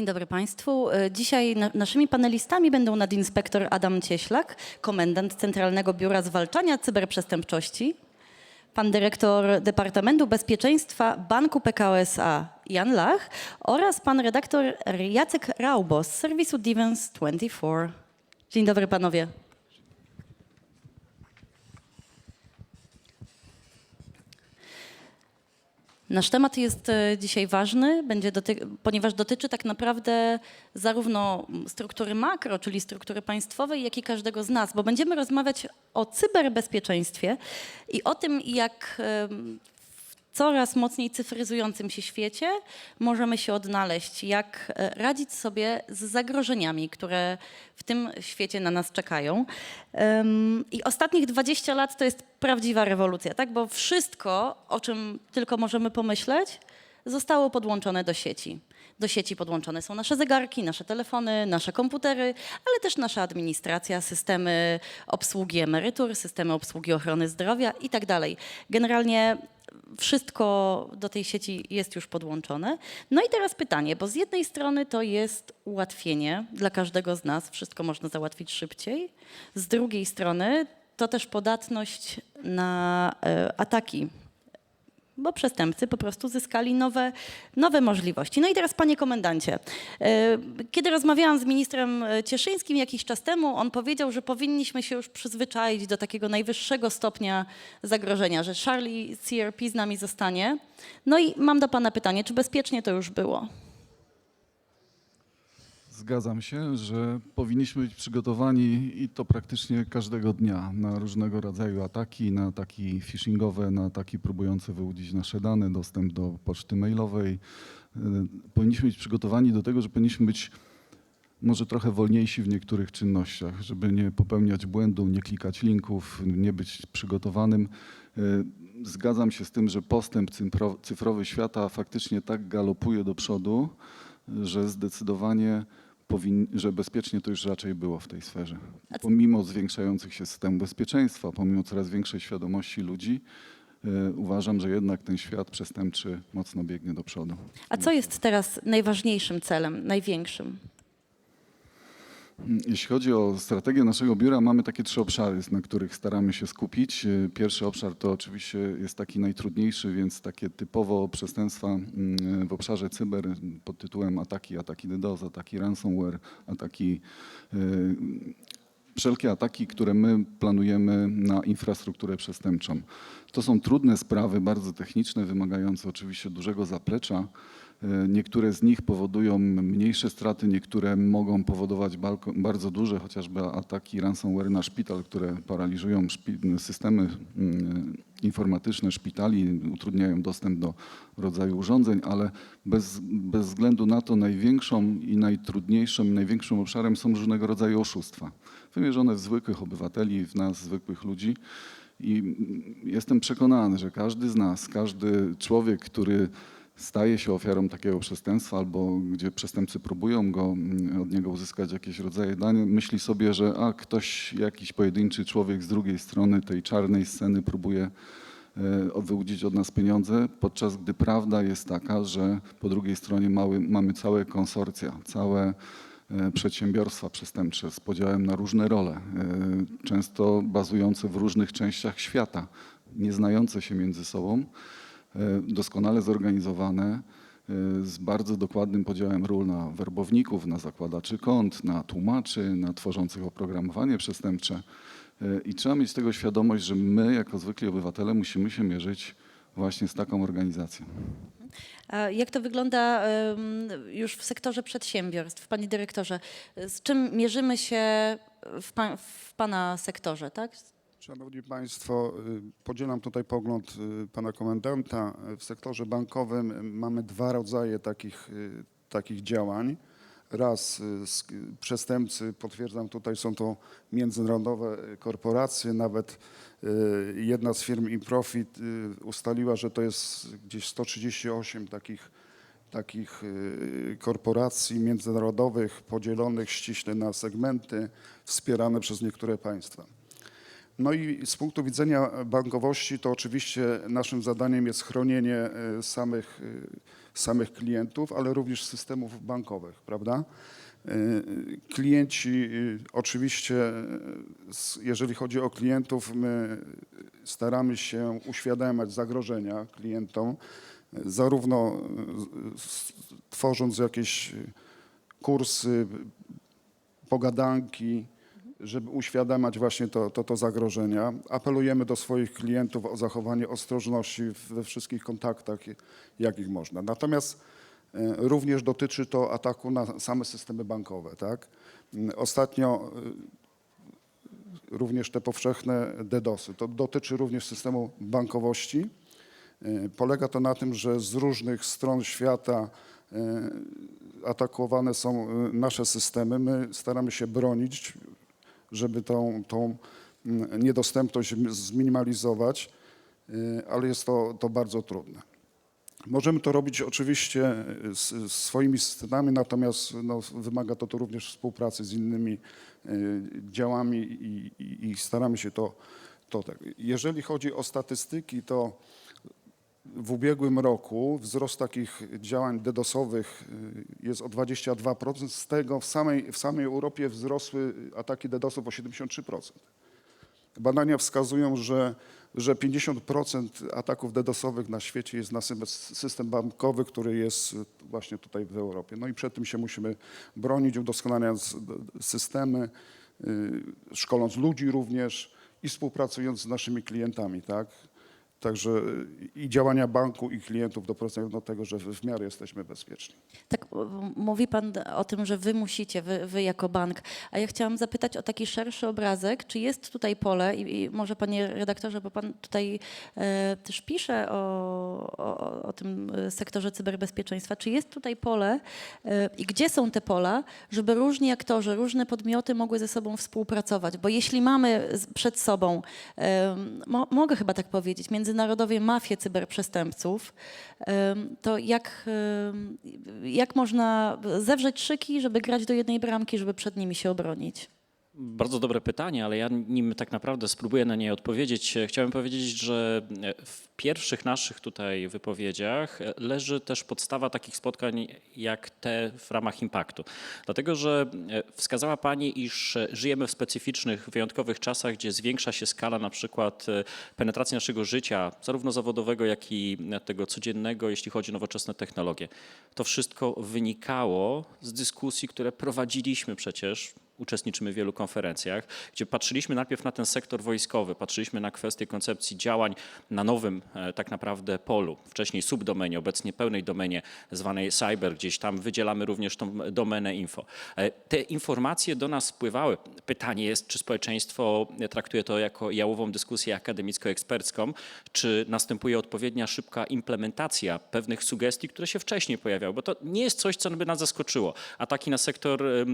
Dzień dobry Państwu. E, Dzisiaj na, naszymi panelistami będą nadinspektor Adam Cieślak, komendant Centralnego Biura Zwalczania Cyberprzestępczości, pan dyrektor Departamentu Bezpieczeństwa Banku PKO SA Jan Lach oraz pan redaktor Jacek Raubos z serwisu Defense24. Dzień dobry panowie. Nasz temat jest e, dzisiaj ważny, będzie doty- ponieważ dotyczy tak naprawdę zarówno struktury makro, czyli struktury państwowej, jak i każdego z nas, bo będziemy rozmawiać o cyberbezpieczeństwie i o tym, jak coraz mocniej cyfryzującym się świecie możemy się odnaleźć, jak e, radzić sobie z zagrożeniami, które w tym świecie na nas czekają. I ostatnich 20 lat to jest prawdziwa rewolucja, tak? Bo wszystko, o czym tylko możemy pomyśleć, zostało podłączone do sieci. Do sieci podłączone są nasze zegarki, nasze telefony, nasze komputery, ale też nasza administracja, systemy obsługi emerytur, systemy obsługi ochrony zdrowia i tak dalej. Generalnie wszystko do tej sieci jest już podłączone. No i teraz pytanie, bo z jednej strony to jest ułatwienie dla każdego z nas, wszystko można załatwić szybciej. Z drugiej strony to też podatność na e, ataki bo przestępcy po prostu zyskali nowe, nowe możliwości. No i teraz, panie komendancie, e, kiedy rozmawiałam z ministrem e, Cieszyńskim jakiś czas temu, on powiedział, że powinniśmy się już przyzwyczaić do takiego najwyższego stopnia zagrożenia, że Charlie CRP z nami zostanie. No i mam do pana pytanie, czy bezpiecznie to już było? Zgadzam się, że powinniśmy być przygotowani i to praktycznie każdego dnia na różnego rodzaju ataki, na ataki phishingowe, na ataki próbujące wyłudzić nasze dane, dostęp do poczty mailowej. Y, Powinniśmy być przygotowani do tego, że powinniśmy być może trochę wolniejsi w niektórych czynnościach, żeby nie popełniać błędu, nie klikać linków, nie być przygotowanym. Y, Zgadzam się z tym, że postęp cyfro- cyfrowy świata faktycznie tak galopuje do przodu, że zdecydowanie powin, że bezpiecznie to już raczej było w tej sferze. Pomimo zwiększających się systemów bezpieczeństwa, pomimo coraz większej świadomości ludzi, y, uważam, że jednak ten świat przestępczy mocno biegnie do przodu. A co jest teraz najważniejszym celem, największym? Jeśli chodzi o strategię naszego biura, mamy takie trzy obszary, na których staramy się skupić. Y, Pierwszy obszar to oczywiście jest taki najtrudniejszy, więc takie typowo przestępstwa mm, w obszarze cyber pod tytułem ataki, ataki DDoS, ataki ransomware, ataki y, wszelkie ataki, które my planujemy na infrastrukturę przestępczą. To są trudne sprawy, bardzo techniczne, wymagające oczywiście dużego zaplecza. Niektóre z nich powodują mniejsze straty, niektóre mogą powodować bardzo duże, chociażby ataki ransomware na szpital, które paraliżują systemy mm, informatyczne szpitali, utrudniają dostęp do rodzaju urządzeń, ale bez, bez względu na to największą i najtrudniejszą największym obszarem są różnego rodzaju oszustwa, wymierzone w zwykłych obywateli, w nas, zwykłych ludzi. I mm, jestem przekonany, że każdy z nas, każdy człowiek, który staje się ofiarą takiego przestępstwa albo gdzie przestępcy próbują go, mm, od niego uzyskać jakieś rodzaje danych, myśli sobie, że a ktoś, jakiś pojedynczy człowiek z drugiej strony tej czarnej sceny próbuje e, wyłudzić od nas pieniądze, podczas gdy prawda jest taka, że po drugiej stronie mały, mamy całe konsorcja, całe e, przedsiębiorstwa przestępcze z podziałem na różne role, e, często bazujące w różnych częściach świata, nie znające się między sobą, doskonale zorganizowane, e, z bardzo dokładnym podziałem ról na werbowników, na zakładaczy kont, na tłumaczy, na tworzących oprogramowanie przestępcze. E, I trzeba mieć tego świadomość, że my, jako zwykli obywatele, musimy się mierzyć właśnie z taką organizacją. A jak to wygląda już w sektorze przedsiębiorstw, panie dyrektorze? Z czym mierzymy się w, pa, w pana sektorze, tak? Szanowni Państwo, y, podzielam tutaj pogląd y, pana komendanta. W sektorze bankowym y, mamy dwa rodzaje takich, takich działań. Raz przestępcy, potwierdzam tutaj, są to międzynarodowe korporacje, nawet jedna z firm Improfit ustaliła, że to jest gdzieś 138 takich takich korporacji międzynarodowych podzielonych ściśle na segmenty, wspierane przez niektóre państwa. No i z punktu widzenia bankowości to oczywiście naszym zadaniem jest chronienie y, samych y, samych klientów, ale również systemów bankowych, prawda? Y, Klienci, oczywiście, jeżeli chodzi o klientów, my staramy się uświadamiać zagrożenia klientom, zarówno tworząc jakieś kursy, pogadanki, żeby uświadamiać właśnie to, to, to zagrożenia. Apelujemy do swoich klientów o zachowanie ostrożności we wszystkich kontaktach, jakich można. Natomiast e, również dotyczy to ataku na same systemy bankowe. Tak? Ostatnio e, również te powszechne DDoSy. To dotyczy również systemu bankowości. E, Polega to na tym, że z różnych stron świata atakowane są nasze systemy. My staramy się bronić, żeby tą, tą mm, niedostępność zminimalizować, e, ale jest to, to bardzo trudne. Możemy to robić oczywiście z swoimi systemami, natomiast no, wymaga to, to również współpracy z innymi e, działami i, i, i staramy się to, to tak. Jeżeli chodzi o statystyki, to w ubiegłym roku wzrost takich działań DDoS-owych y, jest o 22%. Z tego w samej, w samej Europie wzrosły ataki DDoS-ów o 73%. Badania wskazują, że, że 50% ataków DDoS-owych na świecie jest na system bankowy, który jest właśnie tutaj w Europie. No i przed tym się musimy bronić, udoskonalając systemy, y, szkoląc ludzi również i współpracując z naszymi klientami, tak? Także i działania banku, i klientów doprowadzają do tego, że w miarę jesteśmy bezpieczni. Tak, mówi Pan o tym, że Wy musicie, wy, wy jako bank. A ja chciałam zapytać o taki szerszy obrazek. Czy jest tutaj pole, i, i może Panie redaktorze, bo Pan tutaj e, też pisze o, o, o tym e, sektorze cyberbezpieczeństwa, czy jest tutaj pole e, i gdzie są te pola, żeby różni aktorzy, różne podmioty mogły ze sobą współpracować? Bo jeśli mamy przed sobą, e, mo, mogę chyba tak powiedzieć, międzynarodowie mafię cyberprzestępców, to jak, jak można zewrzeć szyki, żeby grać do jednej bramki, żeby przed nimi się obronić? Bardzo dobre pytanie, ale ja nim tak naprawdę spróbuję na nie odpowiedzieć, chciałem powiedzieć, że e, w pierwszych naszych tutaj wypowiedziach e, leży też podstawa takich spotkań jak te w ramach impaktu. Dlatego, że e, wskazała Pani, iż żyjemy w specyficznych, wyjątkowych czasach, gdzie zwiększa się skala na przykład penetracji naszego życia, zarówno zawodowego, jak i tego codziennego, jeśli chodzi o nowoczesne technologie. To wszystko wynikało z dyskusji, które prowadziliśmy przecież uczestniczymy w wielu konferencjach, gdzie patrzyliśmy najpierw na ten sektor wojskowy, patrzyliśmy na kwestię koncepcji działań na nowym e, tak naprawdę polu, wcześniej subdomenie, obecnie pełnej domenie zwanej cyber, gdzieś tam wydzielamy również tą domenę info. E, Te informacje do nas spływały. Pytanie jest, czy społeczeństwo traktuje to jako jałową dyskusję akademicko-ekspercką, czy następuje odpowiednia szybka implementacja pewnych sugestii, które się wcześniej pojawiały, bo to nie jest coś, co by nas zaskoczyło. Ataki na sektor e,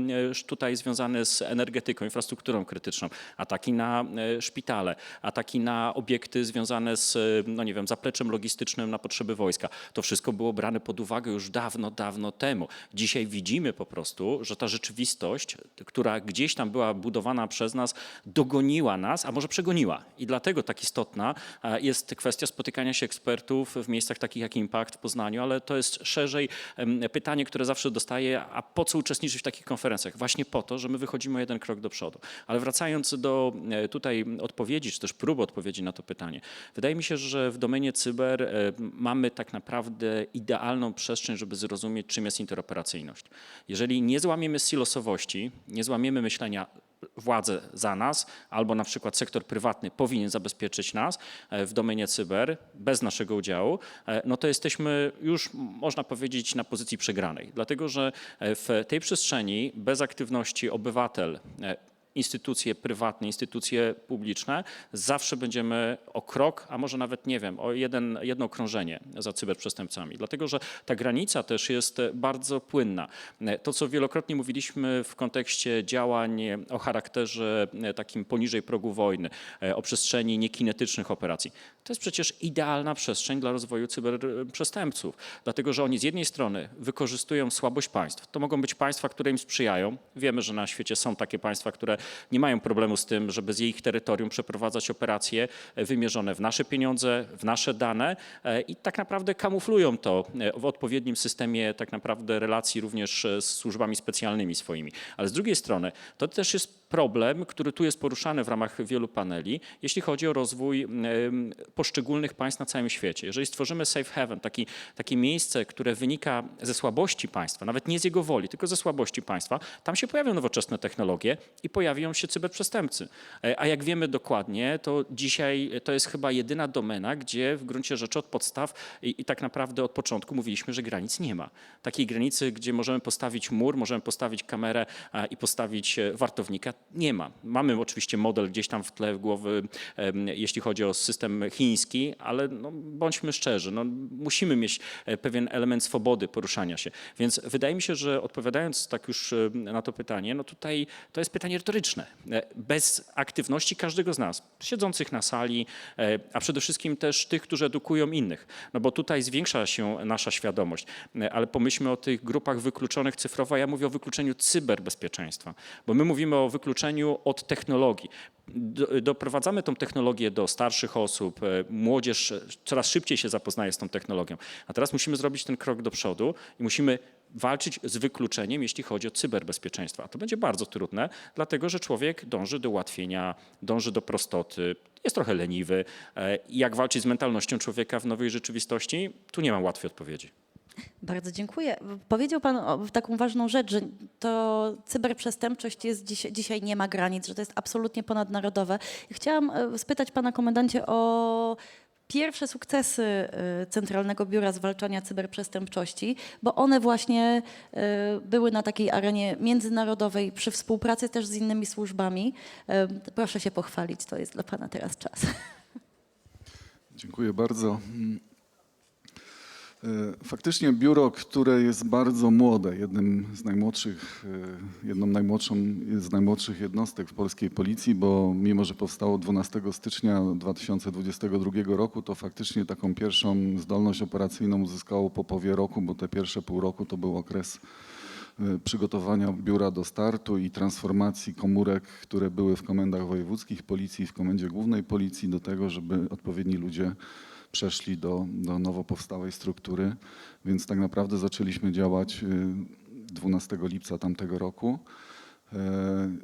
tutaj związany z energetyką, infrastrukturą krytyczną, ataki na e, szpitale, ataki na obiekty związane z, e, no nie wiem, zapleczem logistycznym na potrzeby wojska. To wszystko było brane pod uwagę już dawno, dawno temu. Dzisiaj widzimy po prostu, że ta rzeczywistość, która gdzieś tam była budowana przez nas, dogoniła nas, a może przegoniła. I dlatego tak istotna jest kwestia spotykania się ekspertów w miejscach takich jak Impact w Poznaniu, ale to jest szerzej pytanie, które zawsze dostaję, a po co uczestniczyć w takich konferencjach? Właśnie po to, że my wychodzimy o jeden krok do przodu. Ale wracając do e, tutaj odpowiedzi, czy też próby odpowiedzi na to pytanie. Wydaje mi się, że w domenie cyber e, mamy tak naprawdę idealną przestrzeń, żeby zrozumieć, czym jest interoperacyjność. Jeżeli nie złamiemy silosowości, nie złamiemy myślenia władzę za nas, albo na przykład sektor prywatny powinien zabezpieczyć nas e, w domenie cyber bez naszego udziału, e, no to jesteśmy już, można powiedzieć, na pozycji przegranej. Dlatego, że e, w tej przestrzeni bez aktywności obywatel, instytucje prywatne, instytucje publiczne, zawsze będziemy o krok, a może nawet nie wiem, o jeden, jedno okrążenie za cyberprzestępcami. Dlatego, że ta granica też jest bardzo płynna. To, co wielokrotnie mówiliśmy w kontekście działań o charakterze takim poniżej progu wojny, o przestrzeni niekinetycznych operacji, to jest przecież idealna przestrzeń dla rozwoju cyberprzestępców. Dlatego, że oni z jednej strony wykorzystują słabość państw. To mogą być państwa, które im sprzyjają. Wiemy, że na świecie są takie państwa, które nie mają problemu z tym, żeby z ich terytorium przeprowadzać operacje e, wymierzone w nasze pieniądze, w nasze dane e, i tak naprawdę kamuflują to e, w odpowiednim systemie tak naprawdę relacji również z służbami specjalnymi swoimi. Ale z drugiej strony to też jest problem, który tu jest poruszany w ramach wielu paneli, jeśli chodzi o rozwój poszczególnych państw na całym świecie. Jeżeli stworzymy safe haven, taki, takie miejsce, które wynika ze słabości państwa, nawet nie z jego woli, tylko ze słabości państwa, tam się pojawią nowoczesne technologie i pojawią się cyberprzestępcy. E, A jak wiemy dokładnie, to dzisiaj to jest chyba jedyna domena, gdzie w gruncie rzeczy od podstaw i, i tak naprawdę od początku mówiliśmy, że granic nie ma. Takiej granicy, gdzie możemy postawić mur, możemy postawić kamerę i postawić e, wartownika, nie ma. Mamy oczywiście model gdzieś tam w tle głowy, em, jeśli chodzi o system chiński, ale no, bądźmy szczerzy, no, musimy mieć e, pewien element swobody poruszania się. Więc wydaje mi się, że odpowiadając tak już na to pytanie, no tutaj to jest pytanie retoryczne. E, Bez aktywności każdego z nas, siedzących na sali, e, a przede wszystkim też tych, którzy edukują innych, no bo tutaj zwiększa się nasza świadomość. Ale pomyślmy o tych grupach wykluczonych cyfrowo, ja mówię o wykluczeniu cyberbezpieczeństwa, bo my mówimy o wykluczeniu od technologii. Do- Doprowadzamy tą technologię do starszych osób, e, młodzież coraz szybciej się zapoznaje z tą technologią. A teraz musimy zrobić ten krok do przodu i musimy walczyć z wykluczeniem, jeśli chodzi o cyberbezpieczeństwo. A to będzie bardzo trudne, dlatego że człowiek dąży do ułatwienia, dąży do prostoty, jest trochę leniwy. E, Jak walczyć z mentalnością człowieka w nowej rzeczywistości? Tu nie mam łatwej odpowiedzi. Bardzo dziękuję. Powiedział Pan o, taką ważną rzecz, że to cyberprzestępczość jest dzisiaj, dzisiaj nie ma granic, że to jest absolutnie ponadnarodowe. Chciałam e, spytać Pana komendancie o pierwsze sukcesy e, Centralnego Biura Zwalczania Cyberprzestępczości, bo one właśnie e, były na takiej arenie międzynarodowej przy współpracy też z innymi służbami. Proszę się pochwalić, to jest dla Pana teraz czas. Dziękuję bardzo. E, Faktycznie biuro, które jest bardzo młode, jednym z najmłodszych, e, jedną najmłodszą, z najmłodszych jednostek w polskiej policji, bo mimo, że powstało 12 stycznia 2022 roku, to faktycznie taką pierwszą zdolność operacyjną uzyskało po połowie roku, bo te pierwsze pół roku to był okres e, przygotowania biura do startu i transformacji komórek, które były w komendach wojewódzkich policji, w komendzie głównej policji, do tego, żeby odpowiedni ludzie przeszli do, do nowo powstałej struktury. Więc tak naprawdę zaczęliśmy działać y, 12 lipca tamtego roku. e,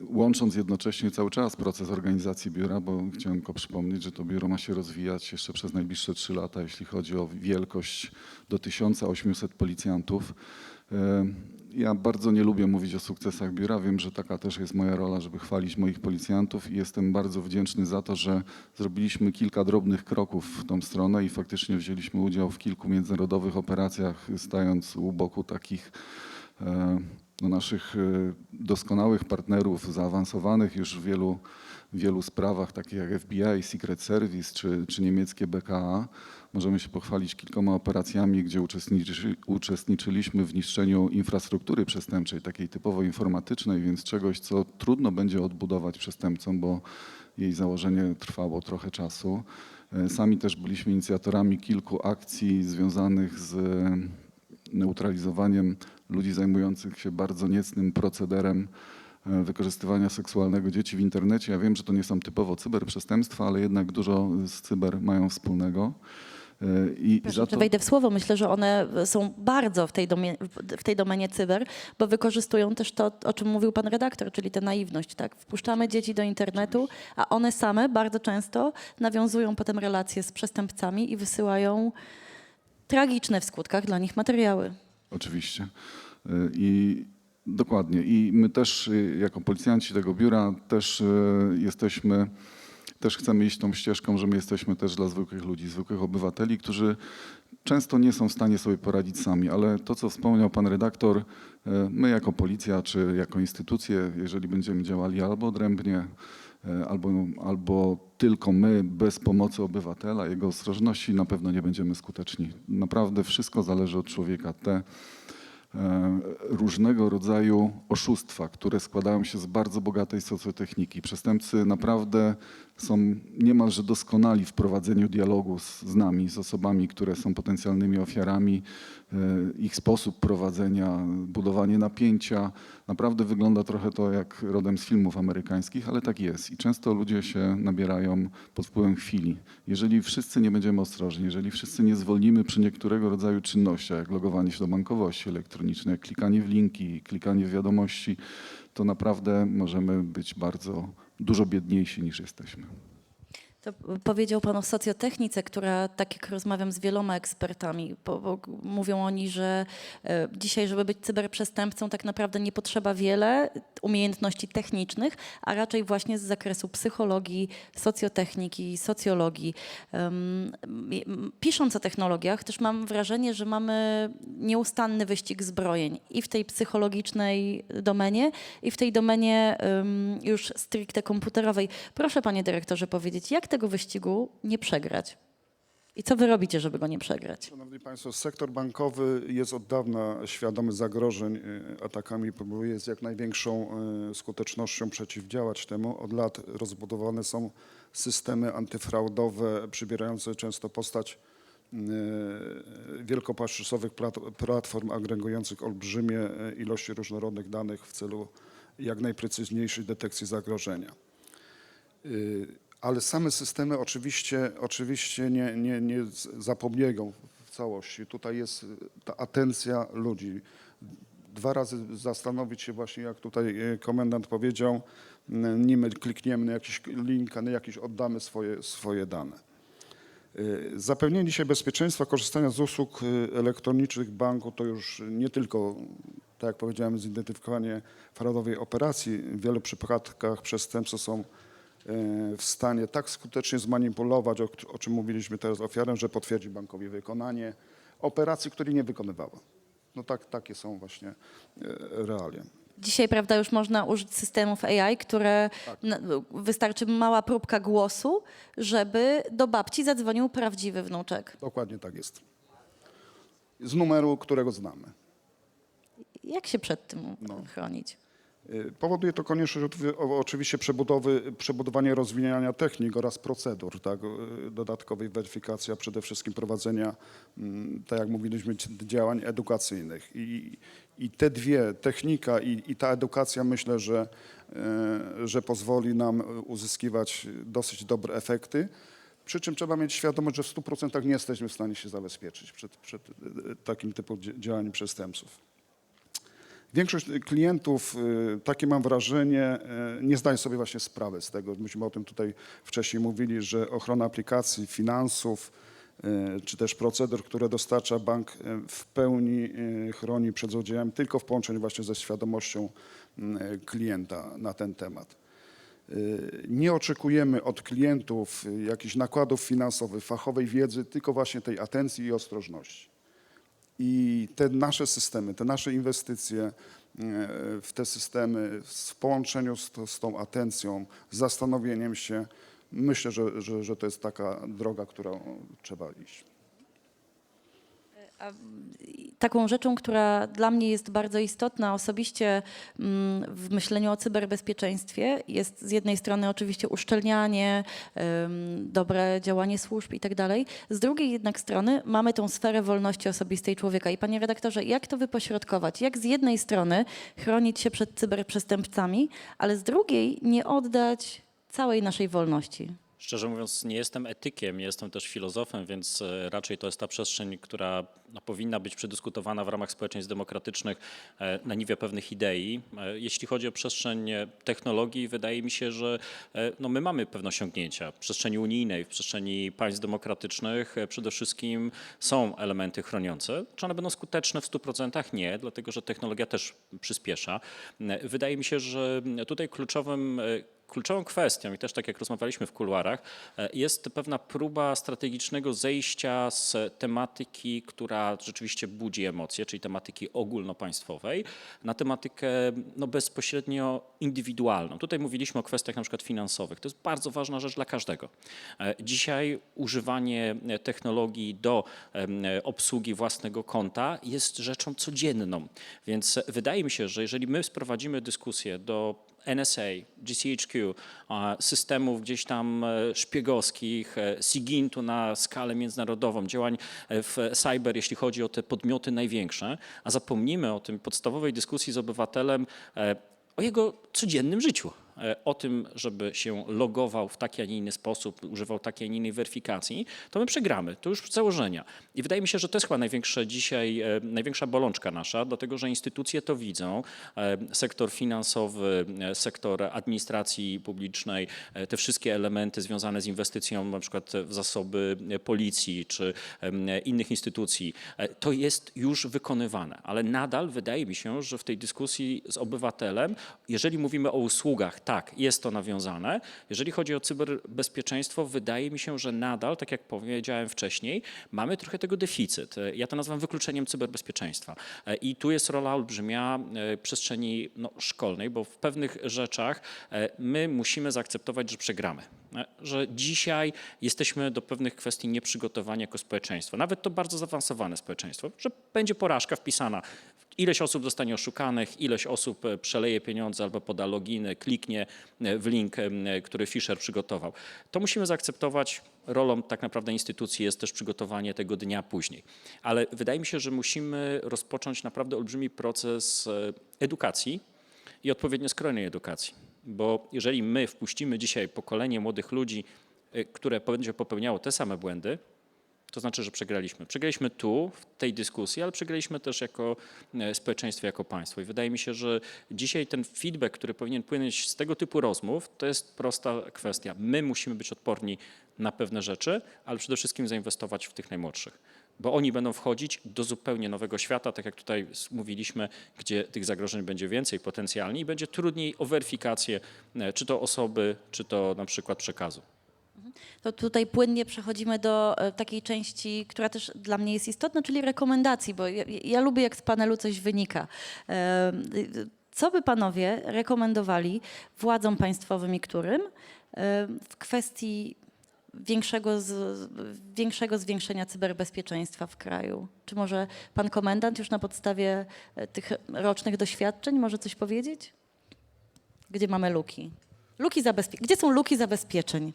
Łącząc jednocześnie cały czas proces organizacji biura, bo chciałem tylko przypomnieć, że to biuro ma się rozwijać jeszcze przez najbliższe trzy lata, jeśli chodzi o wielkość do 1800 policjantów. Ja bardzo nie lubię mówić o sukcesach biura. Wiem, że taka też jest moja rola, żeby chwalić moich policjantów i jestem bardzo wdzięczny za to, że zrobiliśmy kilka drobnych kroków w tą stronę i faktycznie wzięliśmy udział w kilku międzynarodowych operacjach, stając u boku takich e, no, naszych e, doskonałych partnerów, zaawansowanych już w wielu, wielu sprawach, takich jak FBI, Secret Service czy, czy niemieckie BKA. Możemy się pochwalić kilkoma operacjami, gdzie uczestniczy, uczestniczyliśmy w niszczeniu infrastruktury przestępczej, takiej typowo informatycznej, więc czegoś, co trudno będzie odbudować przestępcom, bo jej założenie trwało trochę czasu. E, Sami też byliśmy inicjatorami kilku akcji związanych z neutralizowaniem ludzi zajmujących się bardzo niecnym procederem e, wykorzystywania seksualnego dzieci w internecie. Ja wiem, że to nie są typowo cyberprzestępstwa, ale jednak dużo z cyber mają wspólnego. I Proszę, to, wejdę w słowo. Myślę, że one są bardzo w tej, domie, w tej domenie cyber, bo wykorzystują też to, o czym mówił pan redaktor, czyli tę naiwność. Tak? Wpuszczamy dzieci do internetu, a one same bardzo często nawiązują potem relacje z przestępcami i wysyłają tragiczne w skutkach dla nich materiały. Oczywiście. Y, I dokładnie. I my też y, jako policjanci tego biura też y, jesteśmy, też chcemy iść tą ścieżką, że my jesteśmy też dla zwykłych ludzi, zwykłych obywateli, którzy często nie są w stanie sobie poradzić sami, ale to, co wspomniał pan redaktor, y, my jako policja czy jako instytucje, jeżeli będziemy działali albo odrębnie, y, albo, albo tylko my bez pomocy obywatela, jego ostrożności, na pewno nie będziemy skuteczni. Naprawdę wszystko zależy od człowieka. Te e, różnego rodzaju oszustwa, które składają się z bardzo bogatej socjotechniki. Przestępcy naprawdę są niemalże doskonali w prowadzeniu dialogu z, z nami, z osobami, które są potencjalnymi ofiarami. E, Ich sposób prowadzenia, budowanie napięcia, naprawdę wygląda trochę to jak rodem z filmów amerykańskich, ale tak jest. I często ludzie się nabierają pod wpływem chwili. Jeżeli wszyscy nie będziemy ostrożni, jeżeli wszyscy nie zwolnimy przy niektórego rodzaju czynnościach, jak logowanie się do bankowości elektronicznej, klikanie w linki, klikanie w wiadomości, to naprawdę możemy być bardzo dużo biedniejsi niż jesteśmy. To powiedział Pan o socjotechnice, która, tak jak rozmawiam z wieloma ekspertami, bo, bo mówią oni, że e, dzisiaj, żeby być cyberprzestępcą, tak naprawdę nie potrzeba wiele umiejętności technicznych, a raczej właśnie z zakresu psychologii, socjotechniki, socjologii. Pisząc o technologiach, też mam wrażenie, że mamy nieustanny wyścig zbrojeń i w tej psychologicznej domenie, i w tej domenie już stricte komputerowej. Proszę, panie dyrektorze, powiedzieć, jak tego wyścigu nie przegrać? I co wy robicie, żeby go nie przegrać? Szanowni Państwo, sektor bankowy jest od dawna świadomy zagrożeń y, atakami, próbuje z jak największą y, skutecznością przeciwdziałać temu. Od lat rozbudowane są systemy antyfraudowe, przybierające często postać wielkopłaszczyznowych plat- platform agregujących olbrzymie y, ilości różnorodnych danych w celu jak najprecyzyjniejszej detekcji zagrożenia. Y, Ale same systemy oczywiście, oczywiście nie, nie, nie zapobiegą w całości. Tutaj jest ta atencja ludzi. Dwa razy zastanowić się właśnie, jak tutaj komendant powiedział, nim klikniemy na jakiś link, na jakiś oddamy swoje, swoje dane. Y, Zapewnienie dzisiaj bezpieczeństwa korzystania z usług y, elektronicznych banku to już nie tylko, tak jak powiedziałem, zidentyfikowanie fraudowej operacji. W wielu przypadkach przestępcy są y, w stanie tak skutecznie zmanipulować, o, czym mówiliśmy teraz ofiarę, że potwierdzi bankowi wykonanie operacji, której nie wykonywała. No tak, takie są właśnie realia. Dzisiaj, prawda, już można użyć systemów AI, które na, wystarczy mała próbka głosu, żeby do babci zadzwonił prawdziwy wnuczek. Dokładnie tak jest. Z numeru, którego znamy. Jak się przed tym No. chronić? Y, Powoduje to konieczność oczywiście przebudowy, przebudowania rozwijania technik oraz procedur, tak, y, dodatkowej weryfikacji, a przede wszystkim prowadzenia, mm, tak jak mówiliśmy, działań edukacyjnych. I, i te dwie, technika i, i ta edukacja, myślę, że, y, że pozwoli nam uzyskiwać dosyć dobre efekty. Przy czym trzeba mieć świadomość, że w 100% nie jesteśmy w stanie się zabezpieczyć przed, przed takim dzia- działań przestępców. Większość klientów, y, takie mam wrażenie, y, nie zdaje sobie właśnie sprawy z tego. Myśmy o tym tutaj wcześniej mówili, że ochrona aplikacji, finansów, y, czy też procedur, które dostarcza bank, w pełni chroni przed złodziejami tylko w połączeniu właśnie ze świadomością klienta na ten temat. Nie oczekujemy od klientów jakichś nakładów finansowych, fachowej wiedzy, tylko właśnie tej atencji i ostrożności. I te nasze systemy, te nasze inwestycje e, w te systemy w połączeniu z, z tą atencją, z zastanowieniem się, myślę, że, że, że to jest taka droga, którą trzeba iść. Taką rzeczą, która dla mnie jest bardzo istotna osobiście mm, w myśleniu o cyberbezpieczeństwie, jest z jednej strony oczywiście uszczelnianie, dobre działanie służb i tak dalej. Z drugiej jednak strony mamy tą sferę wolności osobistej człowieka. I panie redaktorze, jak to wypośrodkować? Jak z jednej strony chronić się przed cyberprzestępcami, ale z drugiej nie oddać całej naszej wolności? Szczerze mówiąc, nie jestem etykiem, nie jestem też filozofem, więc e, raczej to jest ta przestrzeń, która no, powinna być przedyskutowana w ramach społeczeństw demokratycznych e, na niwie pewnych idei. E, Jeśli chodzi o przestrzeń technologii, wydaje mi się, że no, my mamy pewne osiągnięcia. W przestrzeni unijnej, w przestrzeni państw demokratycznych przede wszystkim są elementy chroniące. Czy one będą skuteczne w 100%? Nie, dlatego że technologia też przyspiesza. Wydaje mi się, że tutaj kluczowym Kluczową kwestią, i też tak jak rozmawialiśmy w kuluarach, e, jest pewna próba strategicznego zejścia z tematyki, która rzeczywiście budzi emocje, czyli tematyki ogólnopaństwowej, na tematykę no, bezpośrednio indywidualną. Tutaj mówiliśmy o kwestiach na przykład finansowych. To jest bardzo ważna rzecz dla każdego. E, Dzisiaj używanie technologii do obsługi własnego konta jest rzeczą codzienną. Więc wydaje mi się, że jeżeli my sprowadzimy dyskusję do NSA, GCHQ, systemów gdzieś tam e, szpiegowskich, e, SIGINT-u na skalę międzynarodową, działań e, w cyber, jeśli chodzi o te podmioty największe, a zapomnimy o tym podstawowej dyskusji z obywatelem o jego codziennym życiu. E, O tym, żeby się logował w taki, a nie inny sposób, używał takiej, a nie innej weryfikacji, to my przegramy. To już z założenia. I wydaje mi się, że to jest chyba największe dzisiaj, e, największa bolączka nasza, dlatego że instytucje to widzą, e, sektor finansowy, sektor administracji publicznej, te wszystkie elementy związane z inwestycją na przykład w zasoby policji czy innych instytucji, to jest już wykonywane, ale nadal wydaje mi się, że w tej dyskusji z obywatelem, jeżeli mówimy o usługach, tak, jest to nawiązane. Jeżeli chodzi o cyberbezpieczeństwo, wydaje mi się, że nadal, tak jak powiedziałem wcześniej, mamy trochę tego deficyt. E, Ja to nazywam wykluczeniem cyberbezpieczeństwa. E, I tu jest rola olbrzymia e, przestrzeni no, szkolnej, bo w pewnych rzeczach my musimy zaakceptować, że przegramy. Że dzisiaj jesteśmy do pewnych kwestii nieprzygotowani jako społeczeństwo, nawet to bardzo zaawansowane społeczeństwo, że będzie porażka wpisana. Ileś osób zostanie oszukanych, ileś osób e, przeleje pieniądze albo poda loginy, kliknie e, w link, e, który Fisher przygotował. To musimy zaakceptować. Rolą tak naprawdę instytucji jest też przygotowanie tego dnia później. Ale wydaje mi się, że musimy rozpocząć naprawdę olbrzymi proces edukacji i odpowiednio skrojonej edukacji. Bo jeżeli my wpuścimy dzisiaj pokolenie młodych ludzi, y, które będzie popełniało te same błędy, to znaczy, że przegraliśmy. Przegraliśmy tu, w tej dyskusji, ale przegraliśmy też jako e, społeczeństwo, jako państwo. I wydaje mi się, że dzisiaj ten feedback, który powinien płynąć z tego typu rozmów, to jest prosta kwestia. My musimy być odporni na pewne rzeczy, ale przede wszystkim zainwestować w tych najmłodszych. Bo oni będą wchodzić do zupełnie nowego świata, tak jak tutaj mówiliśmy, gdzie tych zagrożeń będzie więcej potencjalnie i będzie trudniej o weryfikację, e, czy to osoby, czy to na przykład przekazu. To tutaj płynnie przechodzimy do e, takiej części, która też dla mnie jest istotna, czyli rekomendacji, bo ja, ja lubię, jak z panelu coś wynika. E, Co by panowie rekomendowali władzom państwowym i którym w kwestii większego, z, większego zwiększenia cyberbezpieczeństwa w kraju? Czy może pan komendant już na podstawie e, tych rocznych doświadczeń może coś powiedzieć? Gdzie mamy luki? Luki zabezpie- Gdzie są luki zabezpieczeń?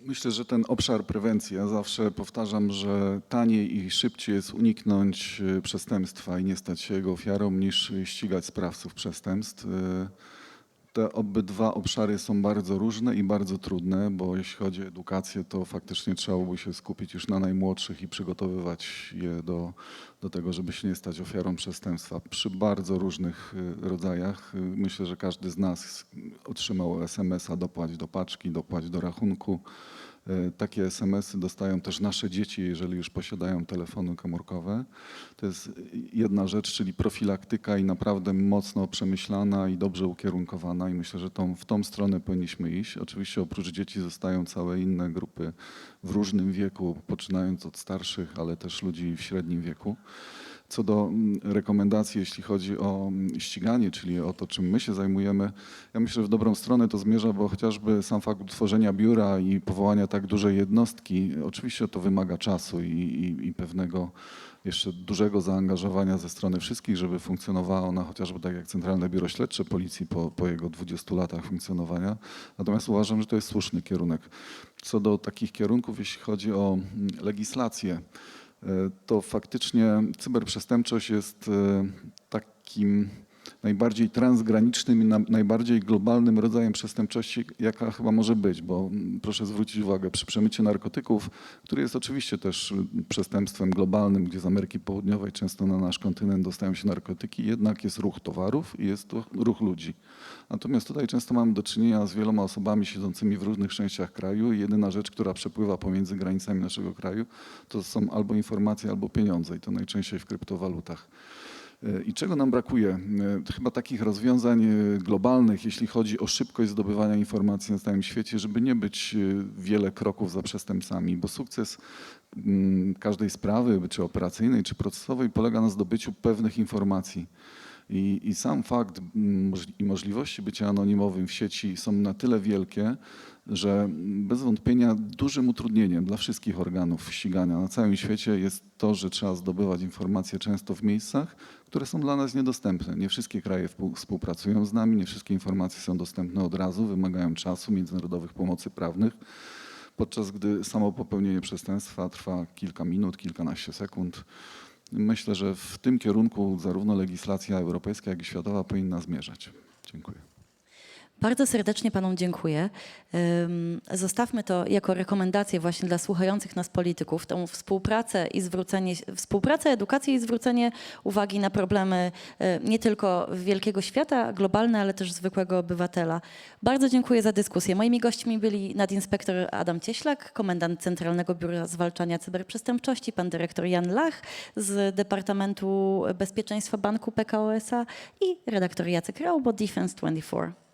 Myślę, że ten obszar prewencji, ja zawsze powtarzam, że taniej i szybciej jest uniknąć e, przestępstwa i nie stać się jego ofiarą, niż ścigać sprawców przestępstw. Te obydwa obszary są bardzo różne i bardzo trudne, bo jeśli chodzi o edukację, to faktycznie trzeba by się skupić już na najmłodszych i przygotowywać je do, do tego, żeby się nie stać ofiarą przestępstwa. Przy bardzo różnych e, rodzajach. E, Myślę, że każdy z nas otrzymał SMS-a dopłać do paczki, dopłać do rachunku. E, Takie SMS-y dostają też nasze dzieci, jeżeli już posiadają telefony komórkowe. To jest jedna rzecz, czyli profilaktyka i naprawdę mocno przemyślana i dobrze ukierunkowana i myślę, że tą, w tą stronę powinniśmy iść. Oczywiście oprócz dzieci zostają całe inne grupy w różnym wieku, poczynając od starszych, ale też ludzi w średnim wieku. Co do mm, rekomendacji, jeśli chodzi o mm, ściganie, czyli o to, czym my się zajmujemy, ja myślę, że w dobrą stronę to zmierza, bo chociażby sam fakt utworzenia biura i powołania tak dużej jednostki, oczywiście to wymaga czasu i, i, i pewnego jeszcze dużego zaangażowania ze strony wszystkich, żeby funkcjonowała ona chociażby tak jak Centralne Biuro Śledcze Policji po, po jego 20 latach funkcjonowania. Natomiast uważam, że to jest słuszny kierunek. Co do takich kierunków, jeśli chodzi o mm, legislację, to faktycznie cyberprzestępczość jest e, takim najbardziej transgranicznym i na- najbardziej globalnym rodzajem przestępczości, jaka chyba może być, bo mm, proszę zwrócić uwagę, przy przemycie narkotyków, który jest oczywiście też przestępstwem globalnym, gdzie z Ameryki Południowej często na nasz kontynent dostają się narkotyki, jednak jest ruch towarów i jest ruch ludzi. Natomiast tutaj często mamy do czynienia z wieloma osobami siedzącymi w różnych częściach kraju i jedyna rzecz, która przepływa pomiędzy granicami naszego kraju, to są albo informacje, albo pieniądze i to najczęściej w kryptowalutach. I czego nam brakuje? E, Chyba takich rozwiązań e, globalnych, jeśli chodzi o szybkość zdobywania informacji na całym świecie, żeby nie być e, wiele kroków za przestępcami, bo sukces mm, każdej sprawy, czy operacyjnej, czy procesowej, polega na zdobyciu pewnych informacji. I, I sam fakt mm, i możliwości bycia anonimowym w sieci są na tyle wielkie, że bez wątpienia dużym utrudnieniem dla wszystkich organów ścigania na całym świecie jest to, że trzeba zdobywać informacje często w miejscach, które są dla nas niedostępne. Nie wszystkie kraje współpracują z nami, nie wszystkie informacje są dostępne od razu, wymagają czasu, międzynarodowych pomocy prawnych, podczas gdy samo popełnienie przestępstwa trwa kilka minut, kilkanaście sekund. Myślę, że w tym kierunku zarówno legislacja europejska, jak i światowa powinna zmierzać. Dziękuję. Bardzo serdecznie Panom dziękuję. Zostawmy to jako rekomendację właśnie dla słuchających nas polityków, tą współpracę i zwrócenie, współpracę, edukację i zwrócenie uwagi na problemy y, nie tylko wielkiego świata, globalne, ale też zwykłego obywatela. Bardzo dziękuję za dyskusję. Moimi gośćmi byli nadinspektor Adam Cieślak, komendant Centralnego Biura Zwalczania Cyberprzestępczości, pan dyrektor Jan Lach z Departamentu Bezpieczeństwa Banku PKO SA i redaktor Jacek Raubo, Defense 24.